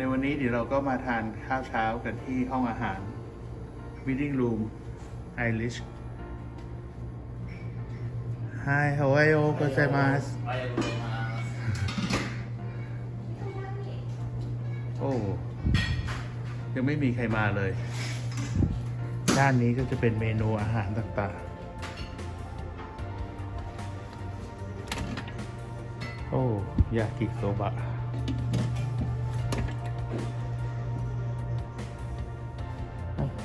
ในวันนี้เดี๋ยวเราก็มาทานข้าวเช้ากันที่ห้องอาหาร meeting room Irish Hi how are you ก o z a i m a s โอ้ยังไม่มีใครมาเลย ด้านนี้ก็จะเป็นเมนูอาหารต่างๆ โอ้ยากิโซบะ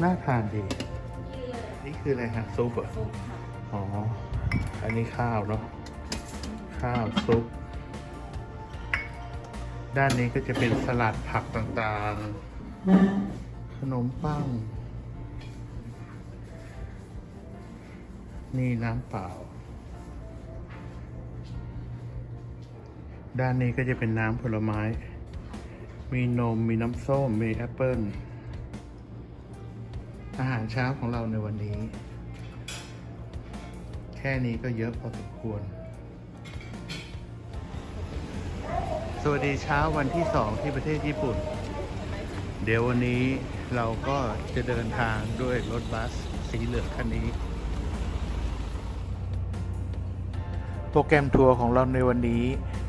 น่าทานดี นี่คืออะไรฮะซุปเหรอซุปค่ะอ๋อ อันนี้ข้าวเนาะ ข้าวซุป ด้านนี้ก็จะเป็นสลัดผักต่างๆ ขนมปัง นี่น้ำเปล่า ด้านนี้ก็จะเป็นน้ำผลไม้ มีนม มีน้ำส้ม มีแอปเปิ้ล อาหารเช้าของเราในวันนี้ แค่นี้ก็เยอะพอสมควร สวัสดีเช้าวันที่สองที่ประเทศญี่ปุ่น เดี๋ยววันนี้เราก็จะเดินทางด้วยรถบัสสีเหลืองคันนี้ โปรแกรมทัวร์ของเราในวันนี้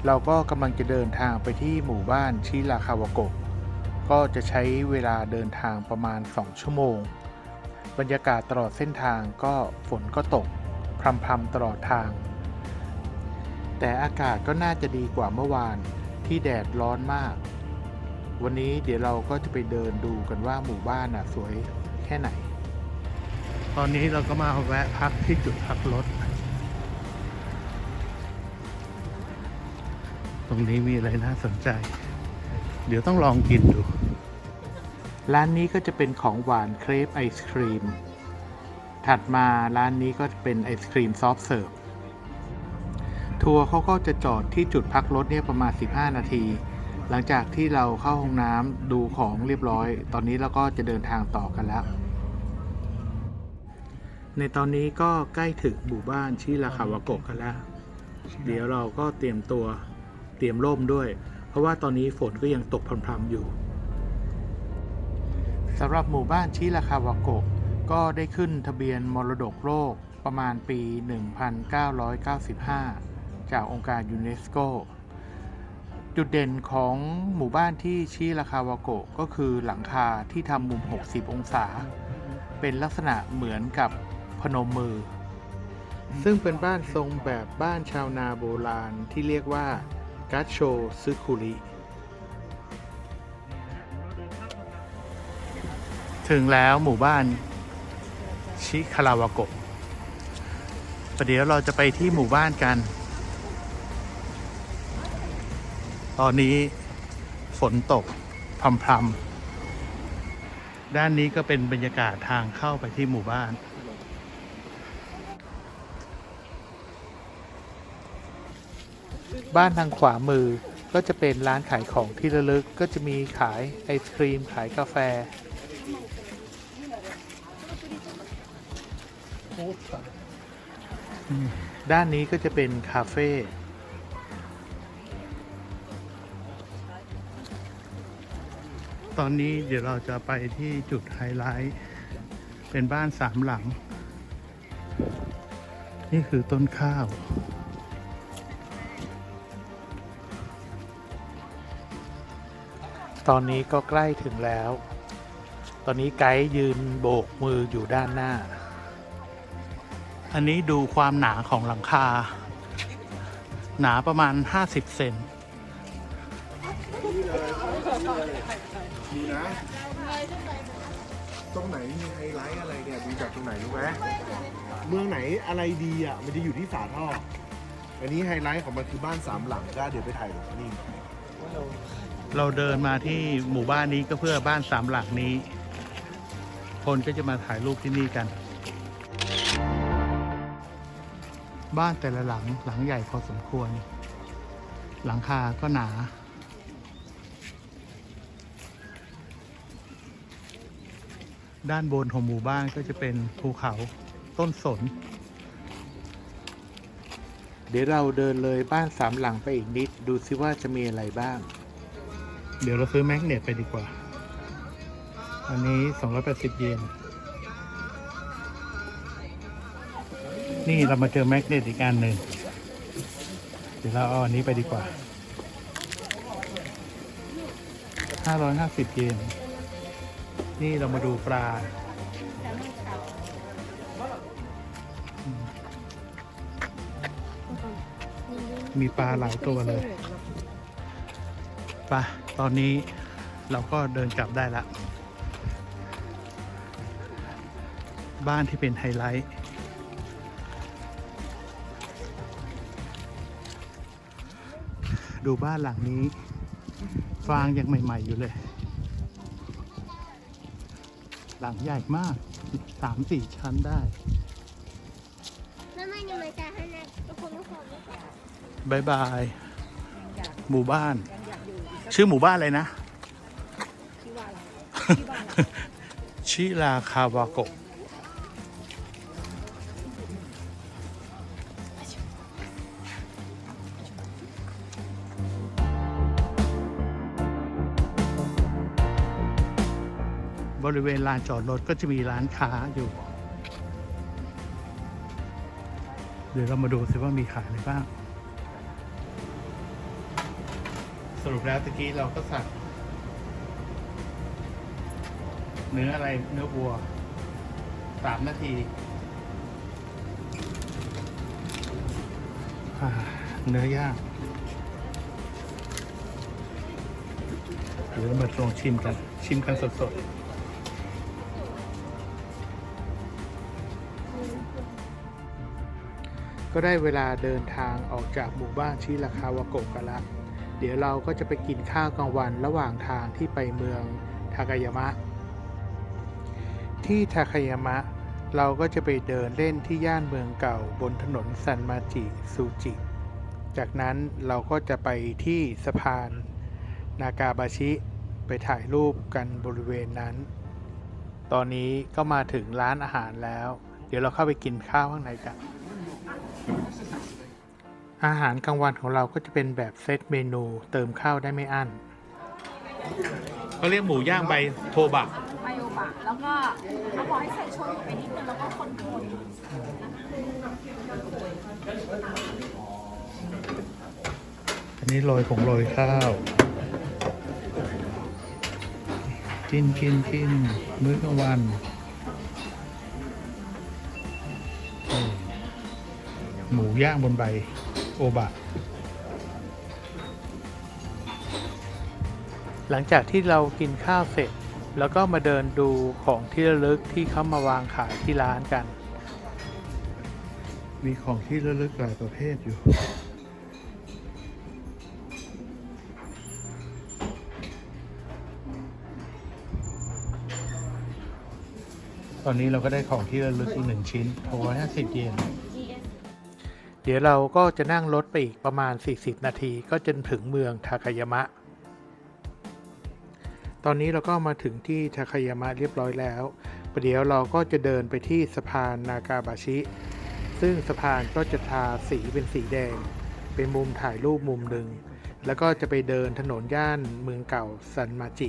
เราก็กำลังจะเดินทางไปที่หมู่บ้านชิราคาวาโกะก็จะใช้เวลาเดินทางประมาณ 2 ชั่วโมง บรรยากาศตลอดเส้นทางก็ฝนก็ตกพรำๆตลอดทาง แต่อากาศก็น่าจะดีกว่าเมื่อวานที่แดดร้อนมาก วันนี้เดี๋ยวเราก็จะไปเดินดูกันว่าหมู่บ้านน่ะสวยแค่ไหน ตอนนี้เราก็มาแวะพักที่จุดพักรถ ตรงนี้มีอะไรน่าสนใจ เดี๋ยวต้องลองกินดู ร้านนี้ก็จะเป็นของหวานเครปไอศครีม ถัดมาร้านนี้ก็เป็นไอศครีมซอฟเสิร์ฟ ทัวร์เขาก็จะจอดที่จุดพักรถเนี่ยประมาณ 15 นาที หลังจากที่เราเข้าห้องน้ำดูของเรียบร้อย ตอนนี้เราก็จะเดินทางต่อกันแล้ว ในตอนนี้ก็ใกล้ถึงหมู่บ้านชิราคาวาโกะกันแล้ว เดี๋ยวเราก็เตรียมตัวเตรียมร่มด้วย เพราะว่าตอนนี้ฝนก็ยังตกพรำๆอยู่ สำหรับหมู่บ้านชิราคาวาโกะก็ได้ขึ้นทะเบียนมรดกโลกประมาณปี 1995 จากองค์การยูเนสโก จุดเด่นของหมู่บ้านที่ชิราคาวาโกะก็คือหลังคาที่ทำมุม 60 องศา เป็นลักษณะเหมือนกับพนมมือ ซึ่งเป็นบ้านทรงแบบบ้านชาวนาโบราณที่เรียกว่ากัชโชซึคุริ ถึงแล้วหมู่บ้านชิคาราวาโกะประเดี๋ยวเราจะไปที่หมู่บ้านกัน ตอนนี้ฝนตกพรำๆด้านนี้ก็เป็นบรรยากาศทางเข้าไปที่หมู่บ้าน บ้านทางขวามือก็จะเป็นร้านขายของที่ระลึกก็จะมีขายไอศครีมขายกาแฟ ด้านนี้ก็จะเป็นคาเฟ่ตอนนี้เดี๋ยวเราจะไปที่จุดไฮไลท์เป็นบ้านสามหลัง นี่คือต้นข้าว ตอนนี้ก็ใกล้ถึงแล้ว ตอนนี้ไกด์ยืนโบกมืออยู่ด้านหน้า อันนี้ดูความหนาของหลังคา หนาประมาณ 50 เซนดีนะ ตรงไหนมีไฮไลท์อะไรเนี่ยดูจากตรงไหนรู้ไหมเมืองไหนอะไรดีอะ มันจะอยู่ที่ฝาท่อ อันนี้ไฮไลท์ของมันคือบ้านสามหลังก็เดี๋ยวไปถ่ายตรงนี้ เราเดินมาที่หมู่บ้านนี้ก็เพื่อบ้านสามหลังนี้ คนก็จะมาถ่ายรูปที่นี่กัน บ้านแต่ละหลังหลังใหญ่พอสมควร หลังคาก็หนา ด้านบนของหมู่บ้านก็จะเป็นภูเขาต้นสน เดี๋ยวเราเดินเลยบ้านสามหลังไปอีกนิด ดูซิว่าจะมีอะไรบ้าง เดี๋ยวเราซื้อแมกเนตไปดีกว่า อันนี้ 280 เยน นี่เรามาเจอแมกเนตอีกอันหนึ่งเดี๋ยวเราเอาอันนี้ไปดีกว่า 550 เยน นี่เรามาดูปลา มีปลาหลายตัวเลยไปะตอนนี้เราก็เดินกลับได้ละ บ้านที่เป็นไฮไลท์ ดูบ้านหลังนี้ ฟางยังใหม่ ๆ อยู่เลย หลังใหญ่มากสามสี่ชั้นได้ Mamma, jag måste ha den här. Jag kommer ihåg det. บายบาย หมู่บ้าน ชื่อหมู่บ้านอะไรนะ ชิลาคาวาโกะ บริเวณลานจอดรถก็จะมีร้านค้าอยู่ เดี๋ยวเรามาดูซิว่ามีขายอะไรบ้าง สรุปแล้วตะกี้เราก็สั่งเนื้ออะไรเนื้อวัวสามนาที เนื้อย่างเดี๋ยวเรามาลองชิมกัน ชิมกันสดๆ ก็ได้เวลาเดินทางออกจากหมู่บ้านชิราคาวโกะกันละ เดี๋ยวเราก็จะไปกินข้าวกลางวันระหว่างทางที่ไปเมืองทากายามะ ที่ทาคายามะ เราก็จะไปเดินเล่นที่ย่านเมืองเก่าบนถนนซันมาจิซูจิ จากนั้นเราก็จะไปที่สะพาน นากาบาชิ ไปถ่ายรูปกันบริเวณนั้น ตอนนี้ก็มาถึงร้านอาหารแล้ว เดี๋ยวเราเข้าไปกินข้าวข้างในกัน อาหารกลางวันของเราก็จะเป็นแบบเซตเมนูเติมข้าวได้ไม่อั้นเขาเรียกหมูย่างใบโทบะไบโอบะแล้วก็เขาบอกให้ใส่โชยุไปนิดนึงแล้วก็คนอันนี้โรยผงโรยข้าว กินกินกินมื้อกลางวันนี่หมูย่างบนใบ โอบะ หลังจากที่เรากินข้าวเสร็จ แล้วก็มาเดินดูของที่ระลึกที่เขามาวางขายที่ร้านกัน มีของที่ระลึกหลายประเภทอยู่ ตอนนี้เราก็ได้ของที่ระลึกอีกหนึ่งชิ้น650เยน เดี๋ยวเราก็จะนั่งรถไปอีกประมาณ 40 นาทีก็จนถึงเมืองทาคายามะ ตอนนี้เราก็มาถึงที่ทาคายามะเรียบร้อยแล้วประเดี๋ยวเราก็จะเดินไปที่สะพานนากาบาชิ ซึ่งสะพานก็จะทาสีเป็นสีแดง เป็นมุมถ่ายรูปมุมหนึ่ง แล้วก็จะไปเดินถนนย่านเมืองเก่าซันมาจิ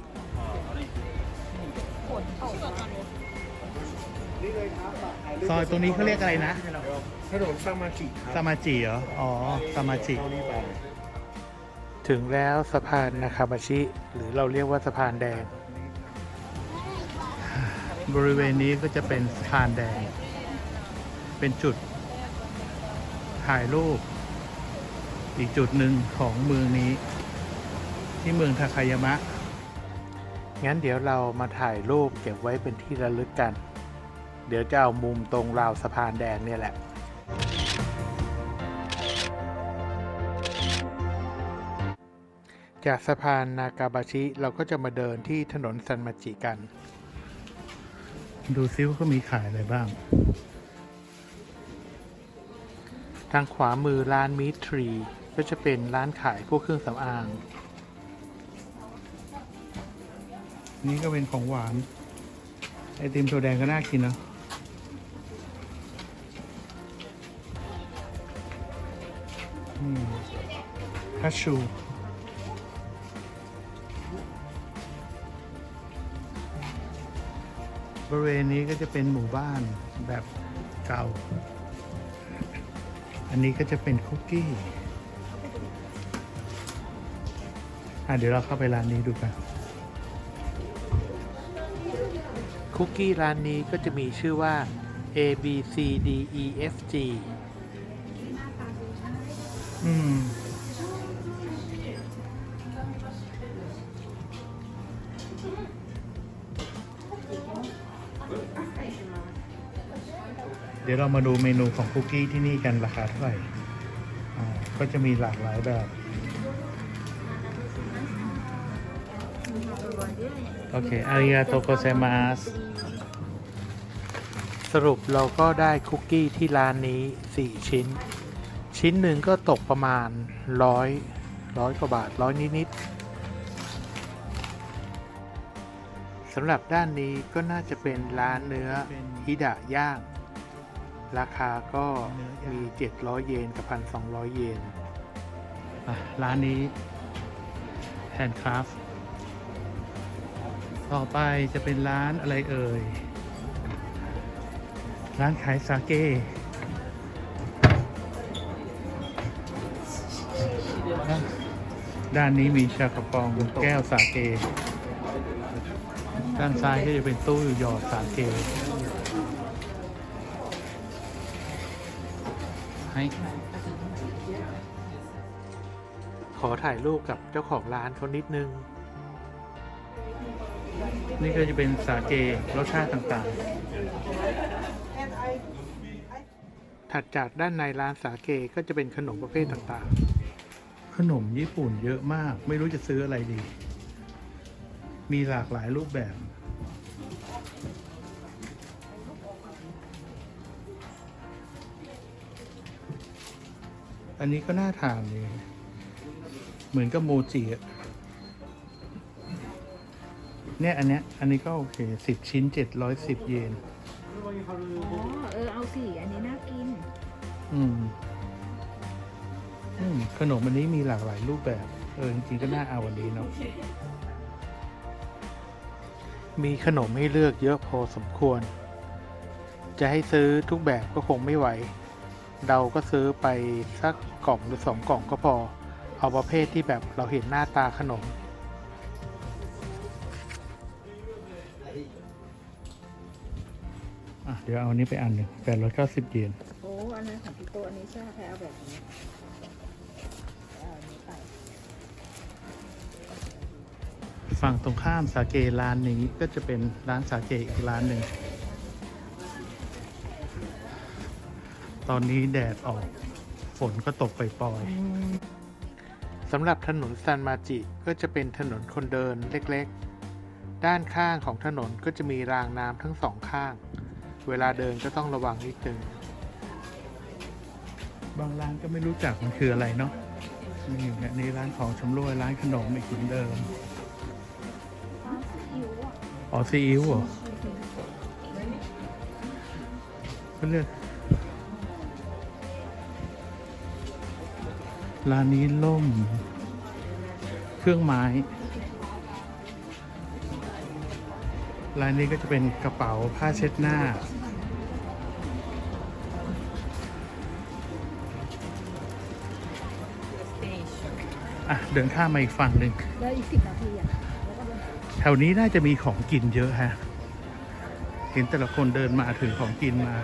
ซอยตรงนี้เขาเรียกอะไรนะ ถนนซามาจิครับซามาจิเหรอ อ๋อซามาจิเข้านี่ไปถึงแล้วสะพานนาคาบาชิ หรือเราเรียกว่าสะพานแดง บริเวณนี้ก็จะเป็นสะพานแดง เป็นจุด ถ่ายรูป อีกจุดหนึ่งของเมืองนี้ ที่เมืองทาคายามะ งั้นเดี๋ยวเรามาถ่ายรูปเก็บไว้เป็นที่ระลึกกัน เดี๋ยวจะเอามุมตรงราวสะพานแดงเนี่ยแหละ จากสะพานนากาบาชิเราก็จะมาเดินที่ถนนซันมาจิกัน ดูซิว่าเขามีขายอะไรบ้าง ทางขวามือร้านมิทรีก็จะเป็นร้านขายพวกเครื่องสำอาง นี่ก็เป็นของหวาน ไอติมโซแดงก็น่ากินนะ นี่ฮัชชูบริเวณนี้ก็จะเป็นหมู่บ้านแบบเก่า อันนี้ก็จะเป็นคุกกี้ อะเดี๋ยวเราเข้าไปร้านนี้ดูกัน คุกกี้ร้านนี้ก็จะมีชื่อว่า A B C D E F G อืมเดี๋ยวเรามาดูเมนูของคุกกี้ที่นี่กันราคาเท่าไหร่อ่าก็จะมีหลากหลายแบบ โอเค อาริยาโตโกเซมาส สรุปเราก็ได้คุกกี้ที่ร้านนี้ 4 ชิ้น ชิ้นหนึ่งก็ตกประมาณร้อยร้อยกว่าบาทร้อยนิดๆสำหรับด้านนี้ก็น่าจะเป็นร้านเนื้อฮิดะย่าง ราคาก็มี 700 เยนกับ 1,200 เยนร้านนี้แฮนด์คราฟต่อไปจะเป็นร้านอะไรเอ่ย ร้านขายสาเก ด้านนี้มีชากระปองแก้วสาเก ด้านซ้ายก็จะเป็นตู้หยอดสาเก ให้ ขอถ่ายรูปกับเจ้าของร้านเขานิดนึง นี่ก็จะเป็นสาเกรสชาติต่างๆ ถัดจากด้านในร้านสาเกก็จะเป็นขนมประเภทต่างๆ ขนมญี่ปุ่นเยอะมาก ไม่รู้จะซื้ออะไรดี มีหลากหลายรูปแบบ อันนี้ก็น่าทานดีเหมือนกับโมจิอะเนี่ยอันเนี้ยอันนี้ก็โอเคสิบชิ้นเจ็ดร้อยสิบเยน อ๋อ เออ เอาสิ อันนี้น่ากิน อืมอืม ขนมอันนี้มีหลากหลายรูปแบบ เออจริงๆก็น่าเอาวันนี้เนาะมีขนมให้เลือกเยอะพอสมควร จะให้ซื้อทุกแบบก็คงไม่ไหว เราก็ซื้อไปสักกล่องหรือสองกล่องก็พอ เอาประเภทที่แบบเราเห็นหน้าตาขนม อะเดี๋ยวเอาอันนี้ไปอันหนึ่งแปดร้อยเก้าสิบเยน โอ้ อันนั้นของพี่โตอันนี้ใช่ไหมแพรเอาแบบนี้ ฝั่งตรงข้ามสาเกร้านนี้ก็จะเป็นร้านสาเกอีกร้านหนึ่ง ตอนนี้แดดออก ฝนก็ตกไปปล่อยๆสำหรับถนนซันมาจิก็จะเป็นถนนคนเดินเล็กๆ ด้านข้างของถนนก็จะมีรางน้ำทั้งสองข้าง เวลาเดินก็ต้องระวังนิดนึง บางร้านก็ไม่รู้จักมันคืออะไรเนาะนี่อันนี้ร้านของชำร่วยร้านขนมอีกเหมือนเดิม อ๋อซีอิ๊วเหรอก็เลือกร้านนี้ล่ม เครื่องไม้ ร้านนี้ก็จะเป็นกระเป๋าผ้าเช็ดหน้า อะ เดินข้ามมาอีกฝั่งหนึ่งแล้วอีกสิบนาทีอะ แถวนี้น่าจะมีของกินเยอะฮะ เห็นแต่ละคนเดินมาถือของกินมา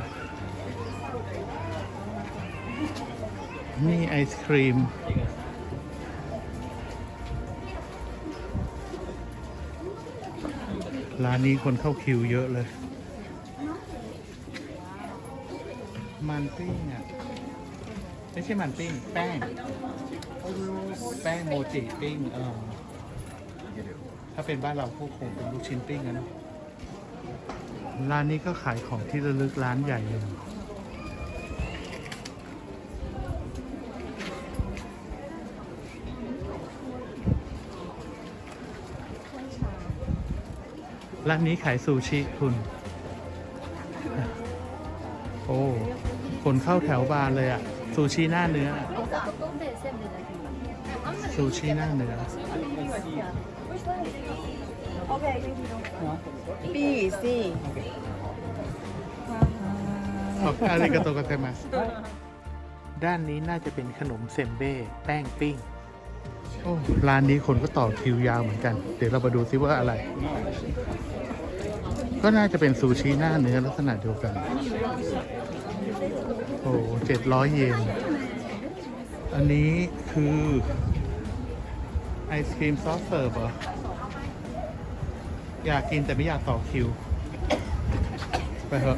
นี่ไอศครีม ร้านนี้คนเข้าคิวเยอะเลย มันปิ้งอะ ไม่ใช่มันปิ้ง แป้ง แป้งโมจิปิ้งเออ ถ้าเป็นบ้านเราก็คงเป็นลูกชิ้นปิ้งนะเนอะร้านนี้ก็ขายของที่ระลึกร้านใหญ่เลย ร้านนี้ขายซูชิคุณ โอ้คนเข้าแถวบานเลยอะซูชิหน้าเนื้อซูชิหน้าเนื้อ ปีสิขอบอาริกาโตกัสมาสด้านนี้น่าจะเป็นขนมเซมเบ้แป้งปิ้งโอ้ร้านนี้คนก็ต่อคิวยาวเหมือนกัน เดี๋ยวเรามาดูซิว่าอะไร ก็น่าจะเป็นซูชิหน้าเนื้อลักษณะเดียวกัน โอ้เจ็ดร้อยเยน อันนี้คือ ไอศครีมซอฟต์เสิร์ฟเหรอ อยากกินแต่ไม่อยากต่อคิว ไปเถอะ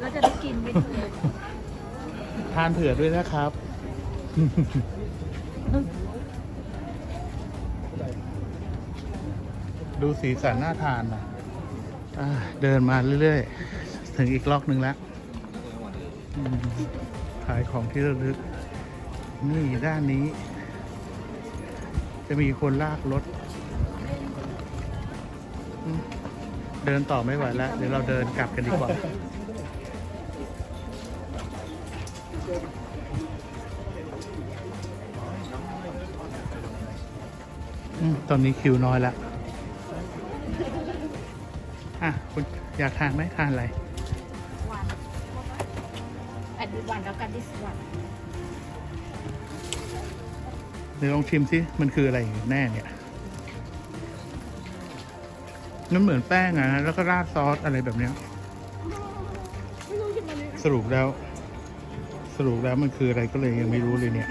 เราจะได้กินไหมทานเผื่อด้วยนะครับ ดูสีสันน่าทานนะอะเดินมาเรื่อยๆ ถึงอีกล็อกหนึ่งแล้วอืมขายของที่ระลึก นี่ด้านนี้ จะมีคนลากรถอืม เดินต่อไม่ไหวแล้ว เดี๋ยวเราเดินกลับกันดีกว่าอืมตอนนี้คิวน้อยแล้ว อะ คุณอยากทานไหมทานอะไรวันอันนี้วันแล้วกันดิสวันเดี๋ยวลองชิมสิ มันคืออะไรแน่เนี่ย มันเหมือนแป้งอะนะแล้วก็ราดซอสอะไรแบบเนี้ยสรุปแล้ว สรุปแล้วมันคืออะไรก็เลยยังไม่รู้เลยเนี่ย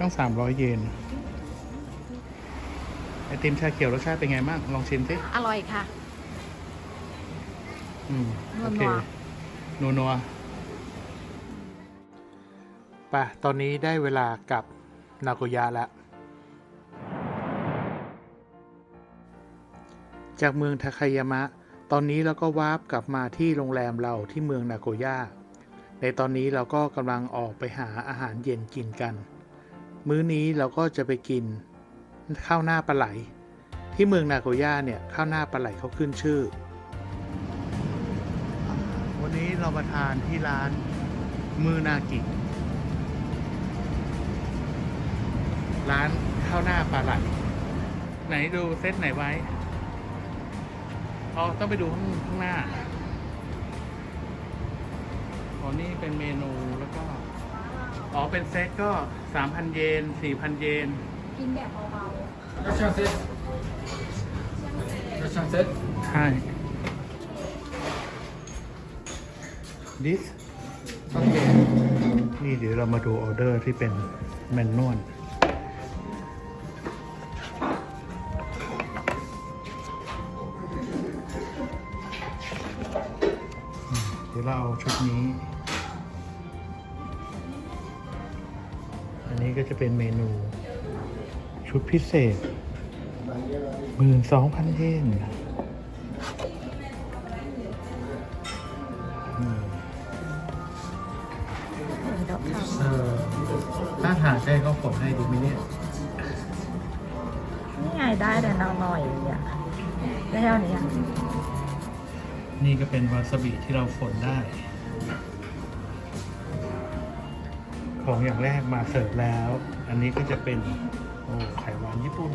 ต้องสามร้อยเยนไอติมชาเขียวรสชาติเป็นไงบ้างลองชิมสิอร่อยค่ะ อืมนัวๆโอเคนัวนัวป่ะ ตอนนี้ได้เวลากลับนาโกย่าแล้ว จากเมืองทาคายามะ ตอนนี้เราก็วาร์ปกลับมาที่โรงแรมเราที่เมืองนาโกย่า ในตอนนี้เราก็กำลังออกไปหาอาหารเย็นกินกัน มื้อนี้เราก็จะไปกินข้าวหน้าปลาไหล ที่เมืองนาโกย่าเนี่ยข้าวหน้าปลาไหลเขาขึ้นชื่อ วันนี้เรามาทานที่ร้านมือนากิร้านข้าวหน้าปลาไหล ไหนดูเซตไหนไว้ อ๋อต้องไปดูข้างข้างหน้าอ๋อนี่เป็นเมนูแล้วก็ อ๋อ เป็นเซตก็สามพันเยนสี่พันเยน กินแบบเบาๆก็ช่างเซตก็ช่างเซตใช่ this โอเคนี่เดี๋ยวเรามาดูออเดอร์ที่เป็นแมนนวล ชุดนี้ อันนี้ก็จะเป็นเมนู ชุดพิเศษหมื่นสองพันเยนอืมๆดอกทเออถ้าทางใกล้ก็กดให้ดีไหมเนี่ยำนี่ไงได้แต่น้อยหน่อยเนี่ยได้เท่านี้อะนี่ก็เป็นวาซาบิที่เราฝนได้ ของอย่างแรกมาเสิร์ฟแล้ว อันนี้ก็จะเป็นโอ้ไข่หวานญี่ปุ่น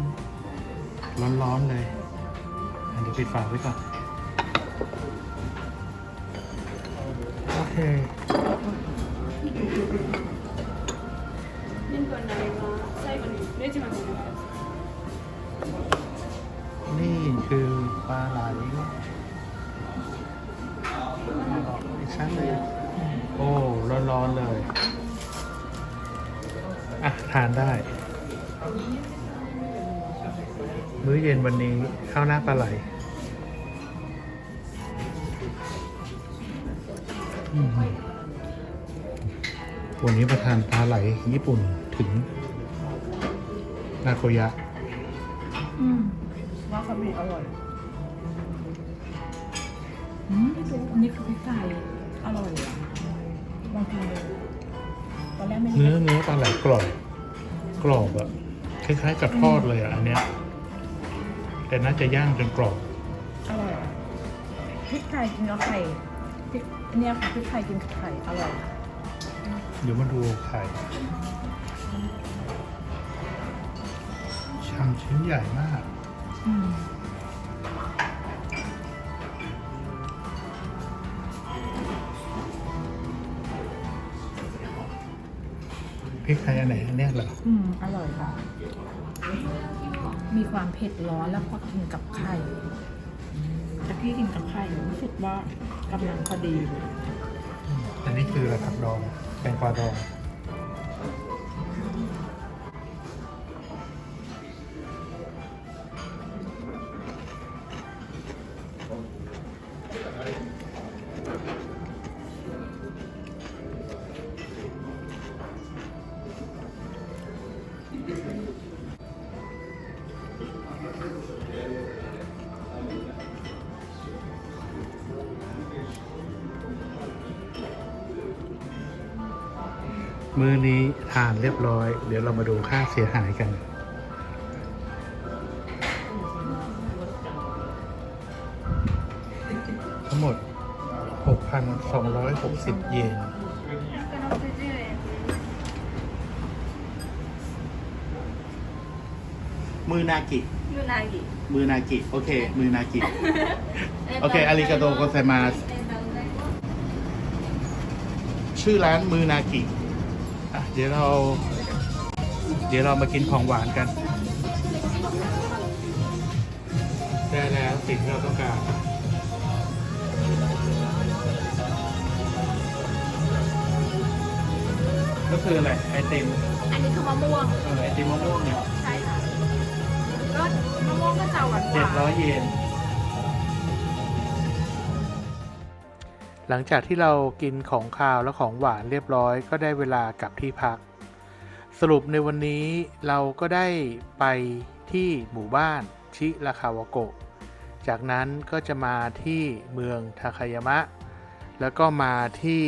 ร้อนๆเลยอันเดี๋ยวปิดฝาไว้ก่อน โอเค อะ ทานได้ มื้อเย็นวันนี้ข้าวหน้าปลาไหลวันนี้ประทานปลาไหลญี่ปุ่นถึง นาโกยะอืมวาซาบิอร่อยอืมอันนี้คือพริกไทยอร่อยอะลองกินดู ตอนแรกไม่เนื้อเนื้อปลาไหลกรอบกรอบอะคล้ายๆ กับทอดเลยอะอันเนี้ยแต่น่าจะย่างจนกรอบอร่อยอะพริกไทยกินกับไข่พริกเนี่ยค่ะพริกไทยกินกับไข่อร่อยเดี๋ยวมาดูไข่ชามชิ้นใหญ่มาก อืม ริกไทยอันไหนอันเนี้ยเหรออืมอร่อยค่ะ มีความเผ็ดร้อนแล้วพอกินกับไข่แต่พี่กินกับไข่รู้สึกว่ากำลังพอดีเลยอันนี้คืออะไรผักดองแตงกวาดอง มื้อนี้ทานเรียบร้อย เดี๋ยวเรามาดูค่าเสียหายกัน ทั้งหมด 6,260 เยน มือนากิ ยูนากิมือนากิ โอเค มือนากิ โอเค อาริกาโตโกไซมาสชื่อร้านมือนากิ อะเดี๋ยวเรา เดี๋ยวเรามากินของหวานกัน ได้แล้วสิ่งที่เราต้องการก็คืออะไรไอติมอันนี้คือมะม่วง เออไอติมมะม่วงเนี่ยใช่ค่ะ ก็มะม่วงก็จะหวานเจ็ดร้อยเยน หลังจากที่เรากินของคาวและของหวานเรียบร้อย ก็ได้เวลากลับที่พัก สรุปในวันนี้เราก็ได้ไปที่หมู่บ้านชิราคาวโกะ จากนั้นก็จะมาที่เมืองทาคายามะ แล้วก็มาที่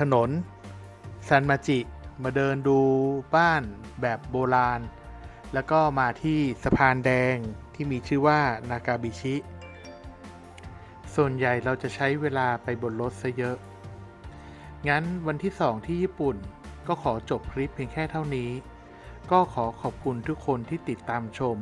ถนนซันมาจิ มาเดินดูบ้านแบบโบราณ แล้วก็มาที่สะพานแดงที่มีชื่อว่านากาบิชิ ส่วนใหญ่เราจะใช้เวลาไปบนรถซะเยอะ งั้นวันที่ 2 ที่ญี่ปุ่นก็ขอจบคลิปเพียงแค่เท่านี้ ก็ขอขอบคุณทุกคนที่ติดตามชม